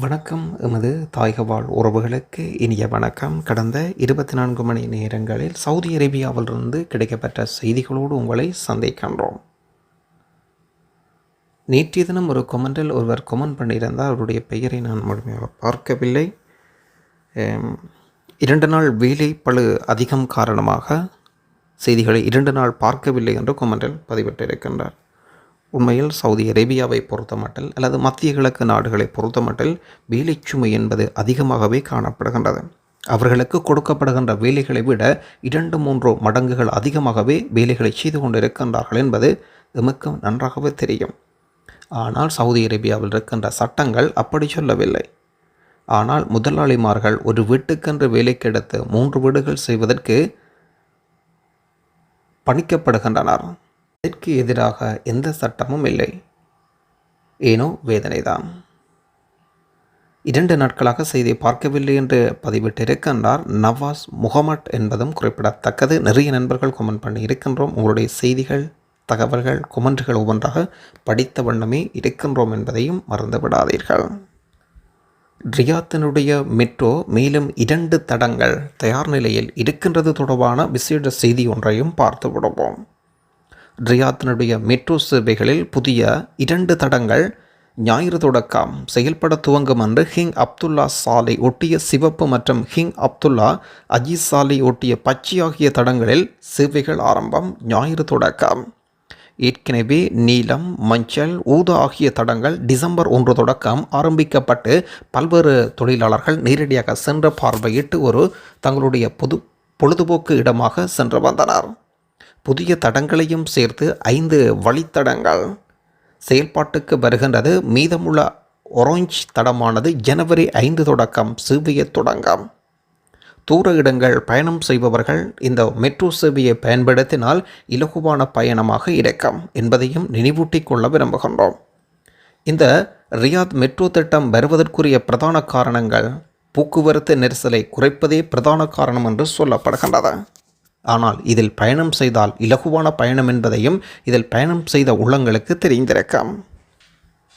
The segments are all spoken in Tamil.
வணக்கம். எமது தாய்கவாழ் உறவுகளுக்கு இனிய வணக்கம். கடந்த இருபத்தி நான்கு மணி நேரங்களில் சவுதி அரேபியாவிலிருந்து கிடைக்கப்பட்ட செய்திகளோடு உங்களை சந்திக்கின்றோம். நேற்றைய தினம் ஒரு கொமெண்டில் ஒருவர் கொமெண்ட் பண்ணியிருந்தார். அவருடைய பெயரை நான் முழுமையாக பார்க்கவில்லை. இரண்டு நாள் வேலை பழு அதிகம் காரணமாக செய்திகளை இரண்டு நாள் பார்க்கவில்லை என்று கொமெண்டில் பதிவிட்டிருக்கின்றார். உண்மையில் சவுதி அரேபியாவை பொறுத்தமட்டில் அல்லது மத்திய கிழக்கு நாடுகளை பொறுத்தமட்டில் வேலைச்சுமை என்பது அதிகமாகவே காணப்படுகின்றது. அவர்களுக்கு கொடுக்கப்படுகின்ற வேலைகளை விட இரண்டு மூன்று மடங்குகள் அதிகமாகவே வேலைகளை செய்து கொண்டிருக்கின்றார்கள் என்பது எமக்கு நன்றாகவே தெரியும். ஆனால் சவுதி அரேபியாவில் இருக்கின்ற சட்டங்கள் அப்படி சொல்லவில்லை. ஆனால் முதலாளிமார்கள் ஒரு வீட்டுக்கென்று வேலைக்கு எடுத்து மூன்று வீடுகள் செய்வதற்கு பணிக்கப்படுகின்றனர். இதற்கு எதிராக எந்த சட்டமும் இல்லை. ஏனோ வேதனைதான் இரண்டு நாட்களாக செய்தியை பார்க்கவில்லை என்று பதிவிட்டிருக்கின்றார் நவாஸ் முகமட் என்பதும் குறிப்பிடத்தக்கது. நிறைய நண்பர்கள் கொமெண்ட் பண்ணி இருக்கின்றோம். உங்களுடைய செய்திகள் தகவல்கள் கொமெண்ட்கள் ஒவ்வொன்றாக படித்த வண்ணமே இருக்கின்றோம் என்பதையும் மறந்து விடாதீர்கள் ரியாத்தினுடைய மெட்ரோ மேலும் இரண்டு தடங்கள் தயார் நிலையில் இருக்கின்றது தொடர்பான விசேட செய்தி ஒன்றையும் பார்த்து விடுவோம் ரியாத்தினுடைய மெட்ரோ சேவைகளில் புதிய இரண்டு தடங்கள் ஞாயிறு தொடக்கம் செயல்பட துவங்கும் என்று ஹிங் அப்துல்லா சாலை ஒட்டிய சிவப்பு மற்றும் ஹிங் அப்துல்லா அஜீஸ் சாலை ஒட்டிய பச்சை ஆகிய தடங்களில் சேவைகள் ஆரம்பம் ஞாயிறு தொடக்கம். ஏற்கனவே நீலம் மஞ்சள் ஊதா ஆகிய தடங்கள் டிசம்பர் ஒன்று தொடக்கம் ஆரம்பிக்கப்பட்டு பல்வேறு தொழிலாளர்கள் நேரடியாக சென்று பார்வையிட்டு ஒரு தங்களுடைய பொது பொழுதுபோக்கு இடமாக சென்று வந்தனர். புதிய தடங்களையும் சேர்த்து ஐந்து வழித்தடங்கள் செயல்பாட்டுக்கு வருகின்றது. மீதமுள்ள ஒரேஞ்ச் தடமானது ஜனவரி ஐந்து தொடக்கம் சேவையை தொடங்கும். தூர இடங்கள் பயணம் செய்பவர்கள் இந்த மெட்ரோ சேவையை பயன்படுத்தினால் இலகுவான பயணமாக இருக்கும் என்பதையும் நினைவூட்டிக் கொள்ள விரும்புகின்றோம். இந்த ரியாத் மெட்ரோ திட்டம் வருவதற்குரிய பிரதான காரணங்கள் போக்குவரத்து நெரிசலை குறைப்பதே பிரதான காரணம் என்று சொல்லப்படுகின்றது. ஆனால் இதில் பயணம் செய்தால் இலகுவான பயணம் என்பதையும் இதில் பயணம் செய்த உள்ளங்களுக்கு தெரிந்திருக்கும்.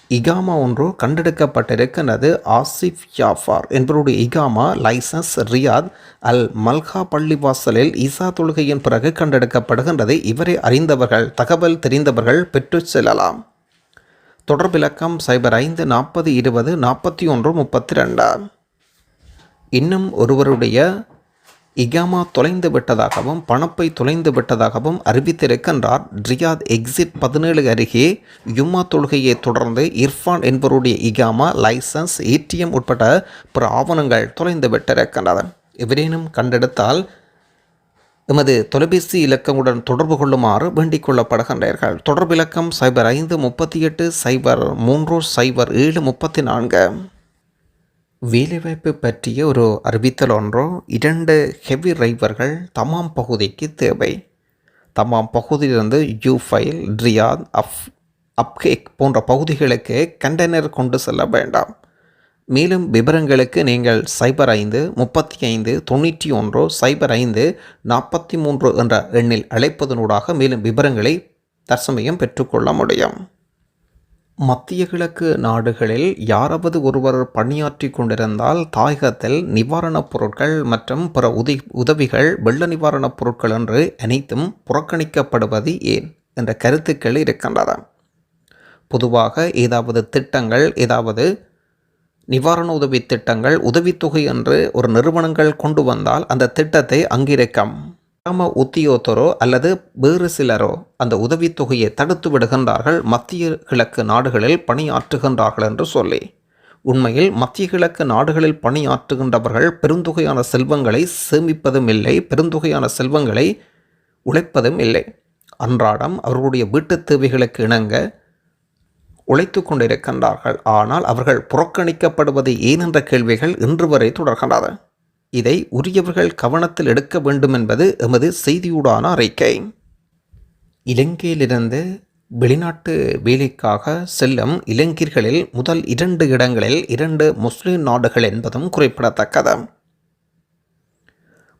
இகாமா ஒன்று கண்டெடுக்கப்பட்டிருக்கின்றது. ஆசிஃப் ஜாஃபார் என்பவருடைய இகாமா லைசன்ஸ் ரியாத் அல் மல்கா பள்ளிவாசலில் ஈசா தொழுகையின் பிறகு கண்டெடுக்கப்படுகின்றது. இவரை அறிந்தவர்கள் தகவல் தெரிந்தவர்கள் பெற்று செல்லலாம். தொடர்பிலக்கம் சைபர் ஐந்து நாற்பது இருபது நாற்பத்தி ஒன்று முப்பத்தி ரெண்டு. இன்னும் ஒருவருடைய இகாமா தொலைந்து விட்டதாகவும் பணப்பை தொலைந்து விட்டதாகவும் அறிவித்திருக்கின்றார். ரியாத் எக்ஸிட் பதினேழு அருகே யுமா தொழுகையை தொடர்ந்து இர்ஃபான் என்பவருடைய இகாமா லைசன்ஸ் ஏடிஎம் உட்பட்ட பிற ஆவணங்கள் தொலைந்து விட்டிருக்கின்றன எவரேனும் கண்டெடுத்தால் எமது தொலைபேசி இலக்கமுடன் தொடர்பு கொள்ளுமாறு வேண்டிக் கொள்ளப்படுகின்றார்கள். தொடர்பு இலக்கம் சைபர் ஐந்து முப்பத்தி எட்டு சைபர் மூன்று சைபர் ஏழு முப்பத்தி நான்கு. வேலைவாய்ப்பு பற்றிய ஒரு அறிவித்தல் ஒன்றோ இரண்டு ஹெவி டிரைவர்கள் தமாம் பகுதிக்கு தேவை. தமாம் பகுதியிலிருந்து யூ ஃபைல் ரியாத் அஃப் அப்கேக் போன்ற பகுதிகளுக்கு கண்டெய்னர் கொண்டு செல்ல வேண்டாம். மேலும் விவரங்களுக்கு நீங்கள் சைபர் ஐந்து முப்பத்தி ஐந்து தொண்ணூற்றி ஒன்று சைபர் ஐந்து நாற்பத்தி மூன்று என்ற எண்ணில் அழைப்பதனூடாக மேலும் விவரங்களை தற்சமயம் பெற்றுக்கொள்ள முடியும். மத்திய கிழக்கு நாடுகளில் யாராவது ஒருவர் பணியாற்றி கொண்டிருந்தால் தாயகத்தில் நிவாரணப் பொருட்கள் மற்றும் பிற உதவி உதவிகள் வெள்ள நிவாரணப் பொருட்கள் என்று அனைத்தும் புறக்கணிக்கப்படுவது ஏன் என்ற கருத்துக்கள் இருக்கின்றன. பொதுவாக ஏதாவது திட்டங்கள் ஏதாவது நிவாரண உதவி திட்டங்கள் உதவித்தொகை என்று ஒரு நிறுவனங்கள் கொண்டு வந்தால் அந்த திட்டத்தை அங்கிருக்கம் கிராம உத்தியோகத்தரோ அல்லது வேறு சிலரோ அந்த உதவித்தொகையை தடுத்து விடுகின்றார்கள். மத்திய கிழக்கு நாடுகளில் பணியாற்றுகின்றார்கள் என்று சொல்லி. உண்மையில் மத்திய கிழக்கு நாடுகளில் பணியாற்றுகின்றவர்கள் பெருந்தொகையான செல்வங்களை சேமிப்பதும் இல்லை பெருந்தொகையான செல்வங்களை உழைப்பதும் இல்லை. அன்றாடம் அவர்களுடைய வீட்டுத் தேவைகளுக்கு இணங்க உழைத்து கொண்டிருக்கின்றார்கள். ஆனால் அவர்கள் புறக்கணிக்கப்படுவது ஏனென்ற கேள்விகள் இன்று வரை தொடர்கின்றன. இதை உரியவர்கள் கவனத்தில் எடுக்க வேண்டும் என்பது எமது செய்தியூடான அறிக்கை. இலங்கையிலிருந்து வெளிநாட்டு வேலைக்காக செல்லும் இளைஞர்களில் முதல் இரண்டு இடங்களில் இரண்டு முஸ்லிம் நாடுகள் என்பதும் குறிப்பிடத்தக்கது.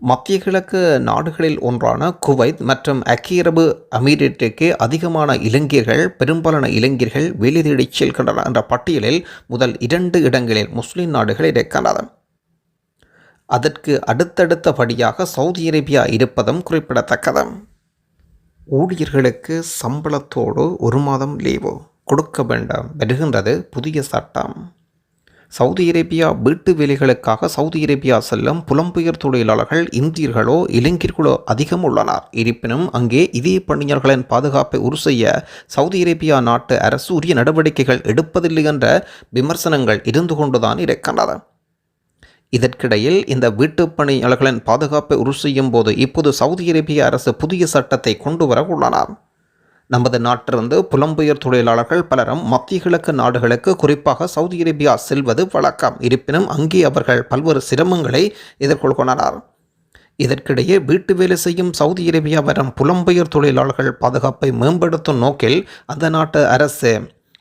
மத்திய கிழக்கு நாடுகளில் ஒன்றான குவைத் மற்றும் அக்கியரபு அமீரேட்டிற்கு அதிகமான இளைஞர்கள் பெரும்பாலான இளைஞர்கள் வேலை தேடிச் செல்கின்றனர் என்ற பட்டியலில் முதல் இரண்டு இடங்களில் முஸ்லிம் நாடுகள் இருக்கின்றன. அதற்கு அடுத்தடுத்தபடியாக சவுதி அரேபியா இருப்பதும் குறிப்பிடத்தக்கது ஊழியர்களுக்கு சம்பளத்தோடு ஒரு மாதம் லீவு கொடுக்க வேண்டாம் வருகின்றது புதிய சட்டம். சவுதி அரேபியா வீட்டு வேலைகளுக்காக சவுதி அரேபியா செல்லும் புலம்பெயர் தொழிலாளர்கள் இந்தியர்களோ இளைஞர்களோ அதிகம் உள்ளனர். இருப்பினும் அங்கே இதே பணியாளர்களின் பாதுகாப்பை உறுதி செய்ய சவுதி அரேபியா நாட்டு அரசு உரிய நடவடிக்கைகள் எடுப்பதில்லை என்ற விமர்சனங்கள் இருந்து கொண்டுதான் இருக்கின்றன. இதற்கிடையில் இந்த வீட்டுப் பணியாளர்களின் பாதுகாப்பை உறுதி செய்யும் போது இப்போது சவுதி அரேபிய அரசு புதிய சட்டத்தை கொண்டு வர உள்ளனர் நமது நாட்டிலிருந்து புலம்பெயர் தொழிலாளர்கள் பலரும் மத்திய கிழக்கு நாடுகளுக்கு குறிப்பாக சவுதி அரேபியா செல்வது வழக்கம். இருப்பினும் அங்கே அவர்கள் பல்வேறு சிரமங்களை எதிர்கொள்கின்றனர். இதற்கிடையே வீட்டு வேலை செய்யும் சவுதி அரேபியா வரும் புலம்பெயர் தொழிலாளர்கள் பாதுகாப்பை மேம்படுத்தும் நோக்கில் அந்த நாட்டு அரசு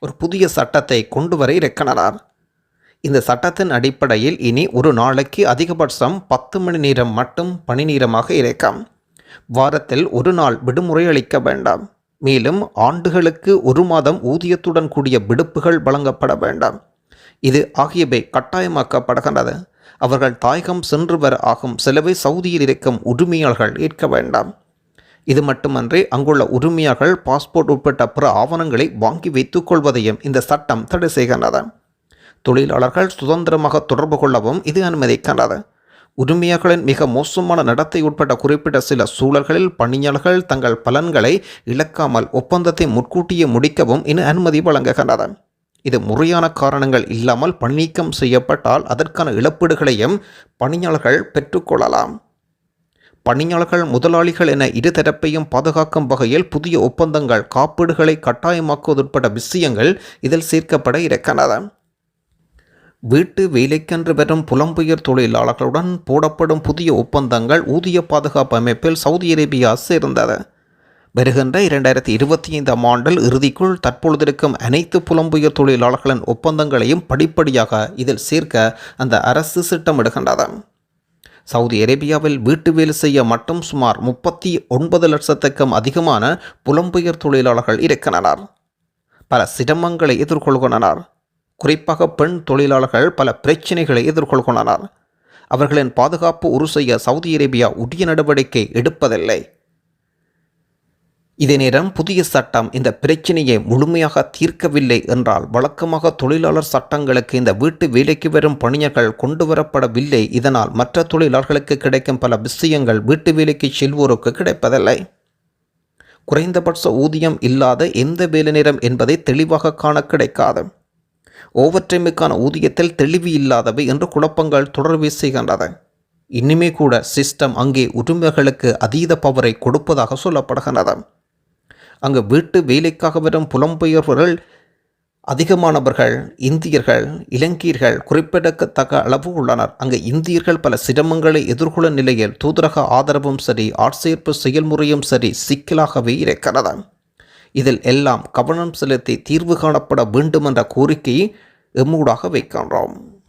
ஒரு புதிய சட்டத்தை கொண்டு வர இருக்கிறார் இந்த சட்டத்தின் அடிப்படையில் இனி ஒரு நாளைக்கு அதிகபட்சம் பத்து மணி நேரம் மட்டும் பணி நேரமாக இருக்கும் வாரத்தில் ஒரு நாள் விடுமுறை அளிக்க வேண்டாம். மேலும் ஆண்டுகளுக்கு ஒரு மாதம் ஊதியத்துடன் கூடிய விடுப்புகள் வழங்கப்பட வேண்டாம். இது ஆகியவை கட்டாயமாக்கப்படுகின்றது. அவர்கள் தாயகம் சென்று வர ஆகும் செலவை சவுதியில் இருக்கும் உரிமையாளர்கள் ஏற்க வேண்டாம். இது மட்டுமன்றி அங்குள்ள உரிமையாளர்கள் பாஸ்போர்ட் உட்பட்ட பிற ஆவணங்களை வாங்கி வைத்துக் கொள்வதையும் இந்த சட்டம் தடை செய்கின்றது. தொழிலாளர்கள் சுதந்திரமாக தொடர்பு கொள்ளவும் இது அனுமதிக்கின்றது உரிமையாளர்களின் மிக மோசமான நடத்தை உட்பட குறிப்பிட்ட சில சூழல்களில் பணியாளர்கள் தங்கள் பலன்களை இழக்காமல் ஒப்பந்தத்தை முன்கூட்டியே முடிக்கவும் இனி அனுமதி வழங்குகின்றது இது முறையான காரணங்கள் இல்லாமல் பணிநீக்கம் செய்யப்பட்டால் அதற்கான இழப்பீடுகளையும் பணியாளர்கள் பெற்றுக்கொள்ளலாம் பணியாளர்கள் முதலாளிகள் என இருதரப்பையும் பாதுகாக்கும் வகையில் புதிய ஒப்பந்தங்கள் காப்பீடுகளை கட்டாயமாக்குவதுட்பட்ட விஷயங்கள் இதில் சேர்க்கப்பட இருக்கின்றன. வீட்டு வேலைக்கென்று வரும் புலம்பெயர் தொழிலாளர்களுடன் போடப்படும் புதிய ஒப்பந்தங்கள் ஊதிய பாதுகாப்பு அமைப்பில் சவுதி அரேபியா சேர்ந்தது வருகின்ற இரண்டாயிரத்தி இருபத்தி ஐந்தாம் ஆண்டில் இறுதிக்குள் தற்பொழுதிருக்கும் அனைத்து புலம்பெயர் தொழிலாளர்களின் ஒப்பந்தங்களையும் படிப்படியாக இதில் சேர்க்க அந்த அரசு திட்டமிடுகின்றது. சவுதி அரேபியாவில் வீட்டு வேலை செய்ய மட்டும் சுமார் முப்பத்தி ஒன்பது லட்சத்துக்கும் அதிகமான புலம்பெயர் தொழிலாளர்கள் இருக்கின்றனர். பல சிரமங்களை எதிர்கொள்கின்றனர். குறிப்பாக பெண் தொழிலாளர்கள் பல பிரச்சினைகளை எதிர்கொள்கின்றனர். அவர்களின் பாதுகாப்பு உறு செய்ய சவுதி அரேபியா உரிய நடவடிக்கை எடுப்பதில்லை. இதே நேரம் புதிய சட்டம் இந்த பிரச்சினையை முழுமையாக தீர்க்கவில்லை என்றால் வழக்கமாக தொழிலாளர் சட்டங்களுக்கு இந்த வீட்டு வேலைக்கு வரும் பணியர்கள் கொண்டு வரப்படவில்லை. இதனால் மற்ற தொழிலாளர்களுக்கு கிடைக்கும் பல விஷயங்கள் வீட்டு வேலைக்கு செல்வோருக்கு கிடைப்பதில்லை. குறைந்தபட்ச ஊதியம் இல்லாத எந்த வேலை நேரம் என்பதை தெளிவாக காண கிடைக்காது. ஓவர் டைமுக்கான ஊதியத்தில் தெளிவு இல்லாதவை என்று குழப்பங்கள் தொடர்பு செய்கின்றது இன்னுமே கூட சிஸ்டம் அங்கே உரிமைகளுக்கு அதீத பவரை கொடுப்பதாக சொல்லப்படுகின்றது. அங்கு வீட்டு வேலைக்காக வரும் புலம்பெயர்வர்கள் அதிகமானவர்கள் இந்தியர்கள் இலங்கையர்கள் குறிப்பிடத்தக்க அளவு உள்ளனர். அங்கு இந்தியர்கள் பல சிரமங்களை எதிர்கொள்ளும் நிலையில் தூதரக ஆதரவும் சரி ஆட்சேர்ப்பு செயல்முறையும் சரி சிக்கலாகவே இருக்கிறது. இதில் எல்லாம் கவனம் செலுத்தி தீர்வு காணப்பட வேண்டும் என்ற கோரிக்கையை எம்மூடாக வைக்கின்றோம்.